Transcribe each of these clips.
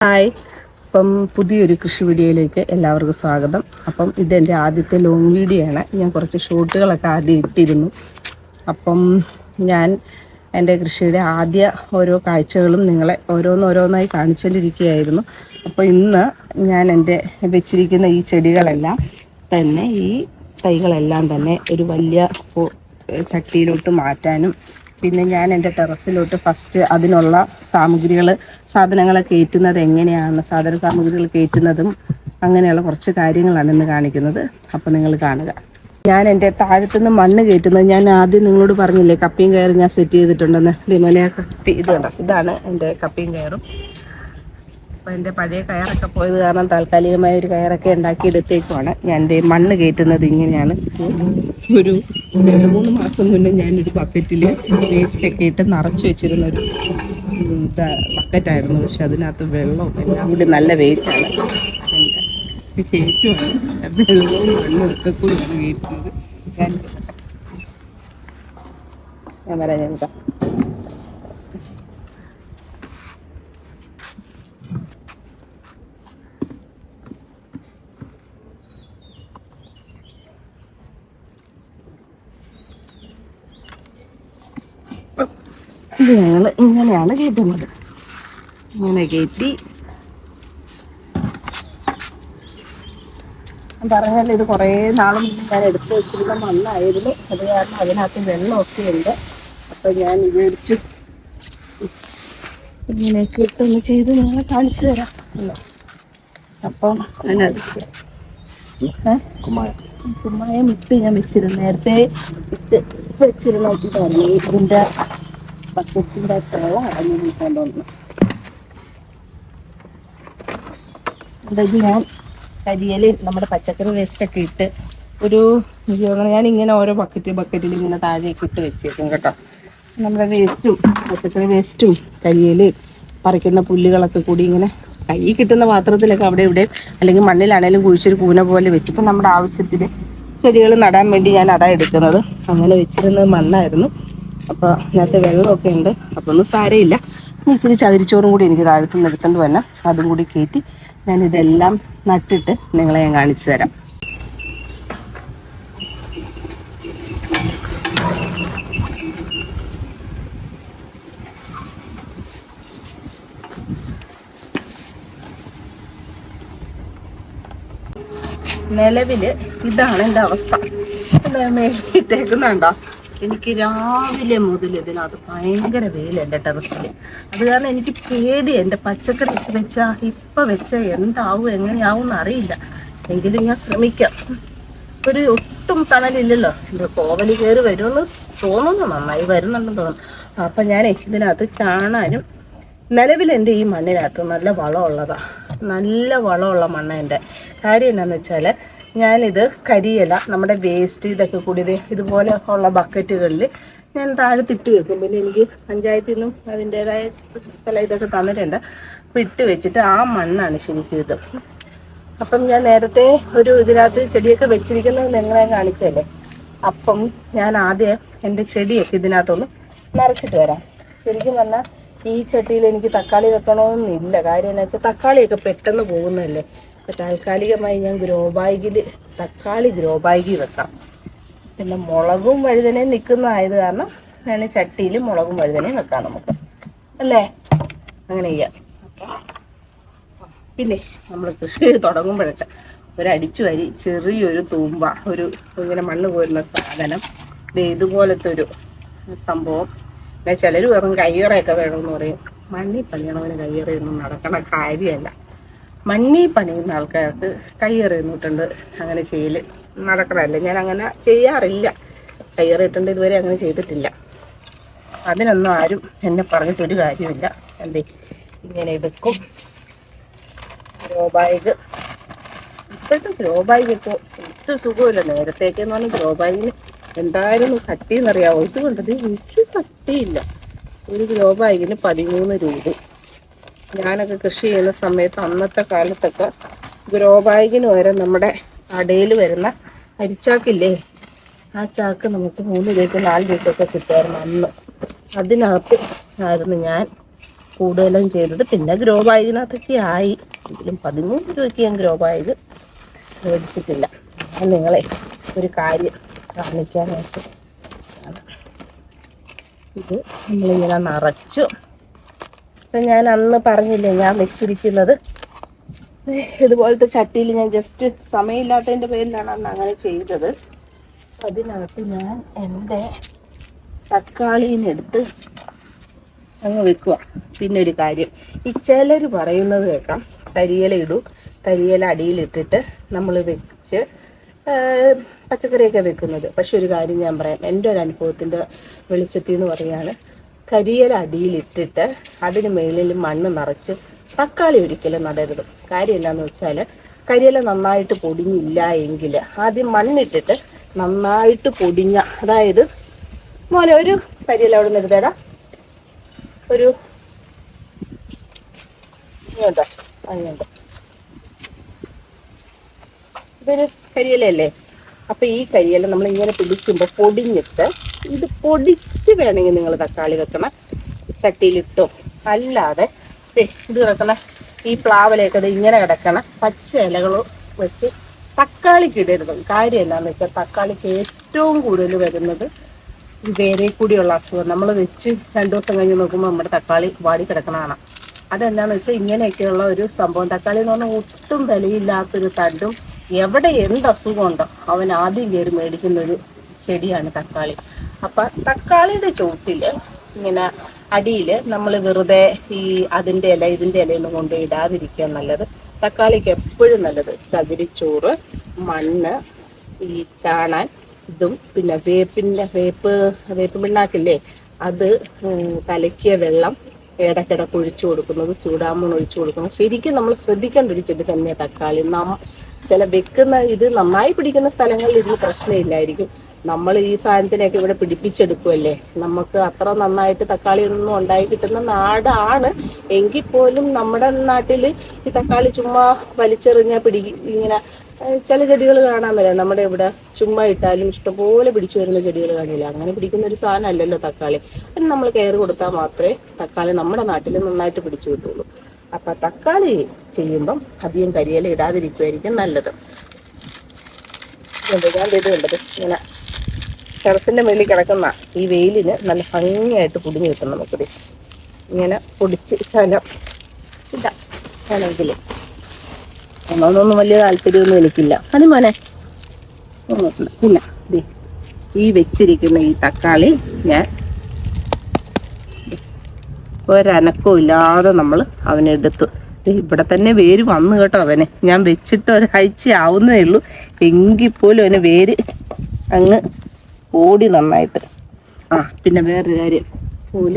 Hi. അപ്പം പുതിയൊരു കൃഷി വീഡിയോയിലേക്ക് എല്ലാവർക്കും സ്വാഗതം. അപ്പം ഇതെന്റെ ആദ്യത്തെ ലോങ് വീഡിയോ ആണ്. ഞാൻ കുറച്ച് ഷോട്ടുകളൊക്കെ ആദ്യം ഇട്ടിരുന്നു. അപ്പം ഞാൻ എന്റെ കൃഷിയുടെ ആദ്യ ഓരോ കാഴ്ചകളും നിങ്ങളെ ഓരോന്നോരോന്നായി കാണിച്ചുകൊണ്ടിരിക്കുകയായിരുന്നു അപ്പോൾ ഇന്ന് ഞാൻ എന്റെ വെച്ചിരിക്കുന്ന ഈ ചെടികളെല്ലാം തന്നെ ഈ തൈകളെല്ലാം തന്നെ ഒരു വലിയ ചട്ടിയിലോട്ട് മാറ്റാനും പിന്നെ ഞാൻ എന്റെ ടെറസിലോട്ട് ഫസ്റ്റ് അതിനുള്ള സാമഗ്രികൾ സാധനങ്ങളെ കയറ്റുന്നത് എങ്ങനെയാണ് സാധന സാമഗ്രികൾ കയറ്റുന്നതും അങ്ങനെയുള്ള കുറച്ച് കാര്യങ്ങളാണ് ഇന്ന് കാണിക്കുന്നത്. അപ്പോൾ നിങ്ങൾ കാണുക. ഞാൻ എന്റെ താഴത്തുനിന്ന് മണ്ണ് കയറ്റുന്നത് ഞാൻ ആദ്യം നിങ്ങളോട് പറഞ്ഞില്ലേ കപ്പിയും കയറും ഞാൻ സെറ്റ് ചെയ്തിട്ടുണ്ടെന്ന്? ഇതേപോലെ കപ്പി ഇതുണ്ട് ഇതാണ് എന്റെ കപ്പിയും കയറും. അപ്പോൾ എന്റെ പഴയ കയറൊക്കെ പോയത് കാരണം താൽക്കാലികമായ ഒരു കയറൊക്കെ ഉണ്ടാക്കി എടുത്തേക്കുവാണ് ഞാൻ എന്റെ മണ്ണ് കയറ്റുന്നത് ഇങ്ങനെയാണ്. ഒരു രണ്ട് മൂന്ന് മാസം മുന്നേ ഞാനൊരു ബക്കറ്റിൽ വേസ്റ്റൊക്കെ ഇട്ട് നിറച്ച് വെച്ചിരുന്ന ഒരു ബക്കറ്റായിരുന്നു പക്ഷെ അതിനകത്ത് വെള്ളവും എല്ലാം കൂടി നല്ല വേസ്റ്റാണ് കയറ്റുവാണ്. വെള്ളവും മണ്ണും ഒക്കെ കൂടി ഞാൻ ഞാൻ ഇത് ഞങ്ങൾ ഇങ്ങനെയാണ് കയറ്റുന്നത്. ഇങ്ങനെ കയറ്റി. പറഞ്ഞാൽ ഇത് കുറേ നാളും ഞാൻ എടുത്തു വെച്ചിരുന്ന മണ്ണായിരുന്നു. അത് കാരണം അതിനകത്ത് വെള്ളമൊക്കെ ഉണ്ട്. അപ്പം ഞാൻ വിചാരിച്ചു ഇങ്ങനെയൊക്കെ ഇട്ടൊന്ന് ചെയ്ത് നിങ്ങളെ കാണിച്ചു തരാം. അപ്പം അതിനകത്ത്? കുമ്മായം ഇട്ട് ഞാൻ വെച്ചിരുന്നു. നേരത്തെ ഇട്ട് വെച്ചിരുന്ന ഇതാണ് ഇതിന്റെ ബക്കറ്റിന്റെ ഞാൻ നമ്മുടെ പച്ചക്കറി വേസ്റ്റ് ഒക്കെ ഇട്ട് ഒരു ഞാൻ ഇങ്ങനെ ഓരോ ബക്കറ്റ് ബക്കറ്റിൽ ഇങ്ങനെ താഴേക്ക് ഇട്ട് വെച്ചേക്കും കേട്ടോ. നമ്മുടെ വേസ്റ്റും പച്ചക്കറി വേസ്റ്റും കരിയൽ പറിക്കുന്ന പുല്ലുകളൊക്കെ കൂടി ഇങ്ങനെ കൈ കിട്ടുന്ന പാത്രത്തിലൊക്കെ അവിടെ ഇവിടെ അല്ലെങ്കിൽ മണ്ണിലാണേലും കുഴിച്ചൊരു കൂന പോലെ വെച്ചിപ്പോൾ നമ്മുടെ ആവശ്യത്തിന് ചെടികൾ നടാൻ വേണ്ടി ഞാൻ അതാ എടുക്കുന്നത്. അങ്ങനെ വെച്ചിരുന്നത് മണ്ണായിരുന്നു. അപ്പോൾ അതിനകത്ത് വെള്ളമൊക്കെ ഉണ്ട്. അപ്പോൾ ഒന്നും സാരയില്ല. ഇനി ഇച്ചിരി ചകിരിച്ചോറും കൂടി എനിക്ക് താഴത്തു നിന്ന് എടുത്തുകൊണ്ട് വരണം. അതും കൂടി കയറ്റി ഞാനിതെല്ലാം നട്ടിട്ട് നിങ്ങളെ ഞാൻ കാണിച്ചു തരാം. നിലവിൽ ഇതാണ് എന്റെ അവസ്ഥ. മേലിട്ടേക്കുന്നുണ്ടോ എനിക്ക് രാവിലെ മുതൽ ഇതിനകത്ത് ഭയങ്കര വെയിൽ എന്റെ ടെറസിൽ അത് കാരണം എനിക്ക് പേടി എന്റെ പച്ചക്കറി ഇട്ട് വെച്ചാ ഇപ്പം വെച്ചാൽ എന്താവും എങ്ങനെയാവും എന്നറിയില്ല എങ്കിലും ഞാൻ ശ്രമിക്കാം. ഒരു ഒട്ടും തണലില്ലല്ലോ. എന്റെ കോവലി കയറി വരുമെന്ന് തോന്നുന്നു നന്നായി വരുന്നുണ്ടെന്ന് തോന്നുന്നു. അപ്പം ഞാനേ ഇതിനകത്ത് ചാണാനും നിലവിൽ എന്റെ ഈ മണ്ണിനകത്ത് നല്ല വളമുള്ളതാണ് നല്ല വളമുള്ള മണ്ണ എന്റെ. കാര്യം എന്താണെന്ന് വെച്ചാൽ ഞാനിത് കരിയില നമ്മുടെ വേസ്റ്റ് ഇതൊക്കെ കൂടി ഇതുപോലെ ഉള്ള ബക്കറ്റുകളിൽ ഞാൻ താഴത്തിട്ട് വെക്കും. പിന്നെ എനിക്ക് പഞ്ചായത്തിൽ നിന്നും അതിന്റെതായ ചില ഇതൊക്കെ തന്നിട്ടുണ്ട്. അപ്പോൾ ഇട്ട് വെച്ചിട്ട് ആ മണ്ണാണ് ശരിക്കും ഇത്. അപ്പം ഞാൻ നേരത്തെ ഒരു ഇതിനകത്ത് ചെടിയൊക്കെ വെച്ചിരിക്കുന്നത് നിങ്ങളെ കാണിച്ചല്ലേ അപ്പം ഞാൻ ആദ്യം എന്റെ ചെടിയൊക്കെ ഇതിനകത്തൊന്ന് നിറച്ചിട്ട് വരാം. ശരിക്കും പറഞ്ഞാൽ ഈ ചട്ടിയിൽ എനിക്ക് തക്കാളി വെക്കണമെന്നില്ല. കാര്യം എന്താ വെച്ചാൽ തക്കാളിയൊക്കെ പെട്ടെന്ന് പോകുന്നതല്ലേ? അപ്പം താൽക്കാലികമായി ഞാൻ ഗ്രോ ബാഗിൽ തക്കാളി ഗ്രോ ബാഗിൽ വെക്കാം. പിന്നെ മുളകും വഴുതനയും നിൽക്കുന്നതായത് കാരണം ഞാൻ ചട്ടിയിൽ മുളകും വഴുതനയും വെക്കാം നമുക്ക്. അല്ലേ? അങ്ങനെ ചെയ്യാം. പിന്നെ നമ്മൾ കൃഷി തുടങ്ങുമ്പോഴൊക്കെ ഒരടിച്ചു വരി ചെറിയൊരു തൂമ്പ ഒരു ഇങ്ങനെ മണ്ണ് കോരുന്ന സാധനം. ഇതുപോലത്തെ ഒരു സംഭവം. പിന്നെ ചിലർ വെറും കയ്യറയൊക്കെ വേണമെന്ന് പറയും. മണ്ണിൽ പണിയണവന് കയ്യറയൊന്നും നടക്കണ കാര്യമല്ല. മണ്ണി പണിയുന്ന ആൾക്കാർക്ക് കയ്യേറിയിട്ടുണ്ട് അങ്ങനെ ചെയ്യൽ നടക്കണമല്ല ഞാൻ അങ്ങനെ ചെയ്യാറില്ല. കയ്യേറിയിട്ടുണ്ട് ഇതുവരെ അങ്ങനെ ചെയ്തിട്ടില്ല. അതിനൊന്നും ആരും എന്നെ പറഞ്ഞിട്ടൊരു കാര്യമില്ല എന്തേ ഇങ്ങനെ എടുക്കും. ഗ്രോ ബാഗ് ഇപ്പോഴത്തെ ഗ്രോ ബാഗ് ഇപ്പോൾ ഒട്ടും സുഖമില്ല. നേരത്തേക്ക് എന്ന് പറഞ്ഞാൽ ഗ്രോ ബാഗിന് എന്തായാലും കട്ടി എന്നറിയാമോ ഇത് കൊണ്ടത് എനിക്ക് കട്ടിയില്ല ഒരു ഗ്രോ ബാഗിന് പതിമൂന്ന് രൂപ. ഞാനൊക്കെ കൃഷി ചെയ്യുന്ന സമയത്ത് അന്നത്തെ കാലത്തൊക്കെ ഗ്രോ വരെ നമ്മുടെ അടയിൽ വരുന്ന അരിച്ചാക്കില്ലേ? ആ ചാക്ക് നമുക്ക് മൂന്ന് രൂപയ്ക്ക് നാല് രൂപയ്ക്കൊക്കെ കിട്ടുമായിരുന്നു അന്ന്. അതിനകത്ത് ആയിരുന്നു ഞാൻ കൂടുതലും ചെയ്തത്. പിന്നെ ഗ്രോ ബാഗിനകത്തൊക്കെ ആയി. എങ്കിലും പതിമൂന്ന് രൂപയ്ക്ക് ഞാൻ ഗ്രോ ബാഗ് മേടിച്ചിട്ടില്ല. ഞാൻ നിങ്ങളെ ഒരു കാര്യം കാണിക്കാനായിട്ട് ഇത് നമ്മളിങ്ങനെ നിറച്ചു ഇപ്പം ഞാൻ അന്ന് പറഞ്ഞില്ലേ ഞാൻ വെച്ചിരിക്കുന്നത്? ഇതുപോലത്തെ ചട്ടിയിൽ ഞാൻ ജസ്റ്റ് സമയമില്ലാത്തതിന്റെ പേരിലാണ് അന്ന് അങ്ങനെ ചെയ്തത്. അതിനകത്ത് ഞാൻ എന്റെ തക്കാളീനെടുത്ത് അങ്ങ് വെക്കുക. പിന്നെ ഒരു കാര്യം ഈ ചിലർ പറയുന്നത് കേൾക്കാം. തരിയല ഇടും തരിയല അടിയിലിട്ടിട്ട് നമ്മൾ വെച്ച് പച്ചക്കറിയൊക്കെ വെക്കുന്നത്. പക്ഷെ ഒരു കാര്യം ഞാൻ പറയാം എന്റെ ഒരു അനുഭവത്തിന്റെ വെളിച്ചത്തിൽ എന്ന് പറയാണ് കരിയില അടിയിലിട്ടിട്ട് അതിന് മേളിൽ മണ്ണ് നിറച്ച് തക്കാളി ഒരിക്കലും നടരുത്. കാര്യം എന്താണെന്ന് വെച്ചാൽ കരിയില നന്നായിട്ട് പൊടിഞ്ഞില്ല എങ്കിൽ ആദ്യം മണ്ണിട്ടിട്ട് നന്നായിട്ട് പൊടിഞ്ഞ അതായത് മോനെ ഒരു കരിയില അവിടെ നിന്ന് എടുത്തേടാ. ഒരു ഇങ്ങോട്ടോ അങ്ങോട്ട്. ഇതൊരു കരിയിലല്ലേ അപ്പൊ ഈ കരിയില നമ്മൾ ഇങ്ങനെ പിടിക്കുമ്പോൾ പൊടിഞ്ഞിട്ട് ഇത് പൊടിച്ച് വേണമെങ്കിൽ നിങ്ങൾ തക്കാളി വെക്കണം ചട്ടിയിലിട്ടോ. അല്ലാതെ ഇത് കിടക്കണം ഈ പ്ലാവിലേക്ക് ഇത് ഇങ്ങനെ കിടക്കണം പച്ച ഇലകൾ വെച്ച് തക്കാളിക്ക് ഇടരുത്. കാര്യം എന്താണെന്ന് വെച്ചാൽ തക്കാളിക്ക് ഏറ്റവും കൂടുതൽ വരുന്നത് ഈ വേരെ കൂടിയുള്ള അസുഖം. നമ്മൾ വെച്ച് രണ്ടു ദിവസം കഴിഞ്ഞ് നോക്കുമ്പോൾ നമ്മുടെ തക്കാളി വാടി കിടക്കണതാണ് അതെന്താന്ന് വെച്ചാൽ ഇങ്ങനെയൊക്കെയുള്ള ഒരു സംഭവം. തക്കാളി എന്ന് പറഞ്ഞാൽ ഒട്ടും വിലയില്ലാത്തൊരു തണ്ടും എവിടെ എന്ത് അസുഖം ഉണ്ടോ അവൻ ആദ്യം കയറി മേടിക്കുന്ന ഒരു ചെടിയാണ് തക്കാളി. അപ്പൊ തക്കാളിയുടെ ചോട്ടിൽ ഇങ്ങനെ അടിയിൽ നമ്മൾ വെറുതെ ഈ അതിന്റെ ഇല ഇതിന്റെ ഇലയൊന്നും കൊണ്ട് ഇടാതിരിക്കുക നല്ലത്. തക്കാളിക്ക് എപ്പോഴും നല്ലത്. ചകിരിച്ചോറ് മണ്ണ് ഈ ചാണാൻ ഇതും പിന്നെ വേപ്പിന്റെ വേപ്പ് വേപ്പ് പിണ്ണാക്കില്ലേ അത് കലക്കിയ വെള്ളം ഇടയ്ക്കിടയ്ക്ക് ഒഴിച്ചു കൊടുക്കുന്നത് ചൂടാമ്പൂൺ ഒഴിച്ചു കൊടുക്കുന്നത്. ശരിക്കും നമ്മൾ ശ്രദ്ധിക്കേണ്ട ഒരു ചെടി തന്നെയാണ് തക്കാളി. നാം ചില വെക്കുന്ന ഇത് നന്നായി പിടിക്കുന്ന സ്ഥലങ്ങളിൽ ഇതിന് പ്രശ്നമില്ലായിരിക്കും. നമ്മൾ ഈ സാധനത്തിനെയൊക്കെ ഇവിടെ പിടിപ്പിച്ചെടുക്കുമല്ലേ നമുക്ക് അത്ര നന്നായിട്ട് തക്കാളി ഒന്നും ഉണ്ടായി കിട്ടുന്ന നാടാണ്. എങ്കിൽ പോലും നമ്മുടെ നാട്ടിൽ ഈ തക്കാളി ചുമ്മാ വലിച്ചെറിഞ്ഞ പിടി ഇങ്ങനെ ചില ചെടികൾ കാണാൻ വരാം. നമ്മുടെ ഇവിടെ ചുമ്മാ ഇട്ടാലും ഇഷ്ടംപോലെ പിടിച്ചു വരുന്ന ചെടികൾ കാണില്ല. അങ്ങനെ പിടിക്കുന്ന ഒരു സാധനം അല്ലല്ലോ തക്കാളി. അതിന് നമ്മൾ കെയർ കൊടുത്താൽ മാത്രമേ തക്കാളി നമ്മുടെ നാട്ടിൽ നന്നായിട്ട് പിടിച്ചു കിട്ടുള്ളൂ. അപ്പൊ തക്കാളി ചെയ്യുമ്പം അധികം കരിയില ഇടാതിരിക്കുമായിരിക്കും നല്ലത്. ഇത് ഇങ്ങനെ ടെറസിന്റെ മേളിൽ കിടക്കുന്ന ഈ വെയിലിന് നല്ല ഭംഗിയായിട്ട് പൊടിഞ്ഞു കിട്ടും നമുക്കിത്. ഇങ്ങനെ പൊടിച്ച് ശലം ഇതാ ആണെങ്കിൽ എന്നൊന്നും വലിയ താല്പര്യമൊന്നും എനിക്കില്ല. അത് മോനെ. ഇല്ല ദേ, ഈ വെച്ചിരിക്കുന്ന ഈ തക്കാളി ഞാൻ ഒരനക്കവും ഇല്ലാതെ നമ്മൾ അവനെടുത്തു. ഇവിടെ തന്നെ വേര് വന്നു കേട്ടോ അവനെ. ഞാൻ വെച്ചിട്ട് ഒരാഴ്ച ആവുന്നേ ഉള്ളൂ. എങ്കിൽ പോലും അവന് വേര് അങ്ങ് ഓടി നന്നായിട്ട്. ആ പിന്നെ വേറൊരു കാര്യം. പോൽ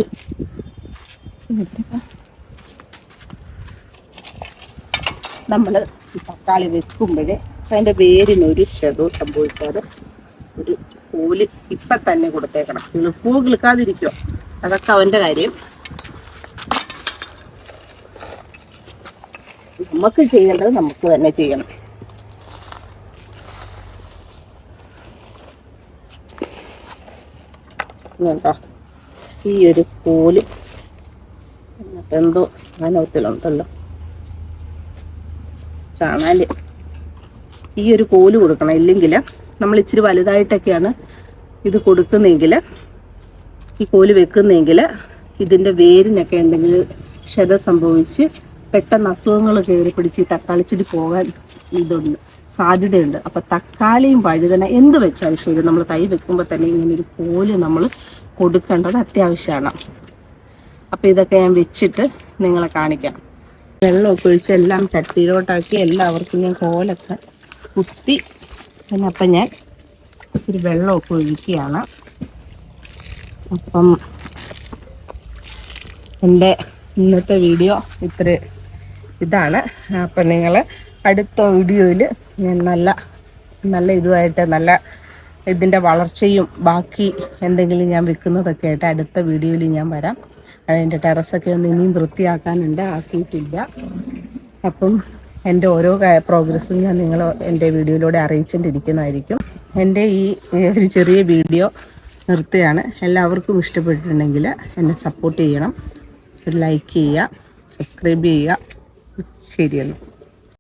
നമ്മൾ തക്കാളി വെക്കുമ്പോഴേ അതിന്റെ വേരിനൊരു ക്ഷതവും സംഭവിക്കാതെ ഒരു കൂൽ ഇപ്പം തന്നെ കൊടുത്തേക്കണം. നിങ്ങൾ പൂ കിളുക്കാതിരിക്കുക. അതൊക്കെ അവന്റെ കാര്യം. നമുക്ക് ചെയ്യേണ്ടത് നമുക്ക് തന്നെ ചെയ്യണം. കേട്ടോ ഈ ഒരു പൂൽ എന്തോ സാധനത്തിലുണ്ടല്ലോ ചാണാൽ. ഈ ഒരു കോൽ കൊടുക്കണം. ഇല്ലെങ്കിൽ നമ്മൾ ഇച്ചിരി വലുതായിട്ടൊക്കെയാണ് ഇത് കൊടുക്കുന്നെങ്കിൽ ഈ കോൽ വെക്കുന്നെങ്കിൽ ഇതിന്റെ വേരിനൊക്കെ എന്തെങ്കിലും ക്ഷത സംഭവിച്ച് പെട്ടെന്ന് അസുഖങ്ങൾ കയറി പിടിച്ച് ഈ പോകാൻ ഇതുണ്ട്. സാധ്യതയുണ്ട്. അപ്പൊ തക്കാളിയും വഴുതന എന്ത് വെച്ചാലും ശരി നമ്മൾ തൈ വെക്കുമ്പോൾ തന്നെ ഇങ്ങനെ ഒരു കോൽ നമ്മൾ കൊടുക്കേണ്ടത് അത്യാവശ്യമാണ്. അപ്പൊ ഇതൊക്കെ ഞാൻ വെച്ചിട്ട് നിങ്ങളെ കാണിക്കാം. വെള്ളമൊക്കെ ഒഴിച്ച് എല്ലാം ചട്ടിയിലോട്ടാക്കി എല്ലാവർക്കും ഞാൻ കോലൊക്കെ കുത്തി. പിന്നെ അപ്പം ഞാൻ ഇച്ചിരി വെള്ളമൊക്കെ ഒഴിക്കുകയാണ്. അപ്പം എന്റെ ഇന്നത്തെ വീഡിയോ ഇത്ര ഇതാണ്. അപ്പം നിങ്ങൾ അടുത്ത വീഡിയോയിൽ ഞാൻ നല്ല നല്ല ഇതുമായിട്ട് നല്ല ഇതിന്റെ വളർച്ചയും ബാക്കി എന്തെങ്കിലും ഞാൻ വിൽക്കുന്നതൊക്കെ ആയിട്ട് അടുത്ത വീഡിയോയിൽ ഞാൻ വരാം. അതിന്റെ ടെറസൊക്കെ ഒന്ന് ഇനിയും വൃത്തിയാക്കാനുണ്ട് ആക്കിയിട്ടില്ല. അപ്പം എന്റെ ഓരോ പ്രോഗ്രസ്സും ഞാൻ നിങ്ങൾ എന്റെ വീഡിയോയിലൂടെ അറിയിച്ചുകൊണ്ടിരിക്കുന്നതായിരിക്കും. എന്റെ ഈ ഒരു ചെറിയ വീഡിയോ നിർത്തുകയാണ്. എല്ലാവർക്കും ഇഷ്ടപ്പെട്ടിട്ടുണ്ടെങ്കിൽ എന്നെ സപ്പോർട്ട് ചെയ്യണം. ഒരു ലൈക്ക് ചെയ്യുക സബ്സ്ക്രൈബ് ചെയ്യുക. ശരിയെന്ന്